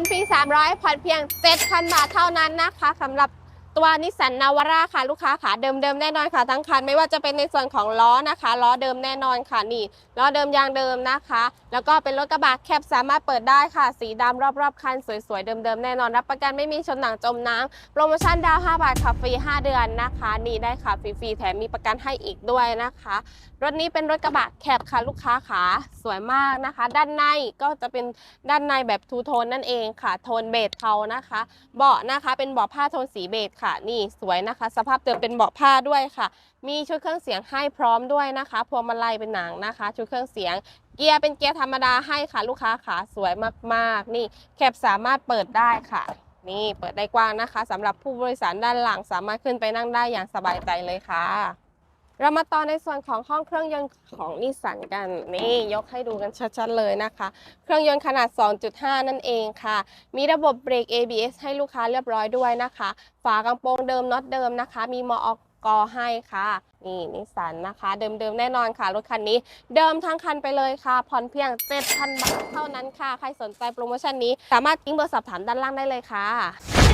NP 300 ผ่อนเพียง 7,000 บาทเท่านั้นนะคะสำหรับ ตัวนิสสันนาวาร่าค่ะลูกค้าค่ะเดิมๆแน่นอนค่ะทั้งคันไม่ว่าจะเป็นในส่วนของล้อนะคะล้อเดิมแน่นอนค่ะนี่ล้อเดิมยางเดิมนะคะ แล้วก็เป็นรถกระบะแคปสามารถเปิดได้ค่ะ สีดำรอบๆคันสวยๆเดิมๆแน่นอนรับประกันไม่มีชนหนังจมน้ำโปรโมชั่นดาว5บาทค่ะฟรี5 เดือนนะคะ นี่ได้ค่ะฟรีๆแถมมีประกันให้อีกด้วยนะคะ รถนี้เป็นรถกระบะแคปค่ะลูกค้าขาสวยมากนะคะ ด้านในก็จะเป็นด้านในแบบทูโทนนั่นเองค่ะโทนเบจเทานะคะ เบาะนะคะเป็นเบาะผ้าโทนสีเบจค่ะนี่สวยนะคะ สภาพเดิมเป็นเบาะผ้าด้วยค่ะ มีชุดเครื่องเสียงให้พร้อมด้วยนะคะพวงมาลัยเป็นหนังนะคะ ชุดเครื่องเสียง เกียร์เป็นเกียร์ธรรมดาให้ค่ะ ลูกค้าขาสวยมากๆ นี่แคปสามารถเปิดได้ค่ะ นี่เปิดได้กว้างนะคะสำหรับผู้บริสารด้านหลังสามารถขึ้นไปนั่งได้อย่างสบายใจเลยค่ะ เรามาต่อในส่วนของห้องเครื่องยนต์ของนิสสันกัน นี่ยกให้ดูกันชัดๆเลยนะคะ เครื่องยนต์ขนาด 2.5 นั่นเองค่ะ มีระบบเบรก ABS ให้ลูกค้าเรียบร้อยด้วยนะคะ ฝากระโปรงเดิมน็อตเดิมนะคะ มีมอกกให้ค่ะ นี่นิสสันนะคะ เดิมๆแน่นอนค่ะ รถคันนี้เดิมทั้งคันไปเลยค่ะ ผ่อนเพียง 7,000 บาทเท่านั้นค่ะ ใครสนใจโปรโมชั่นนี้ สามารถทิ้งเบอร์สอบถามด้านล่างได้เลยค่ะ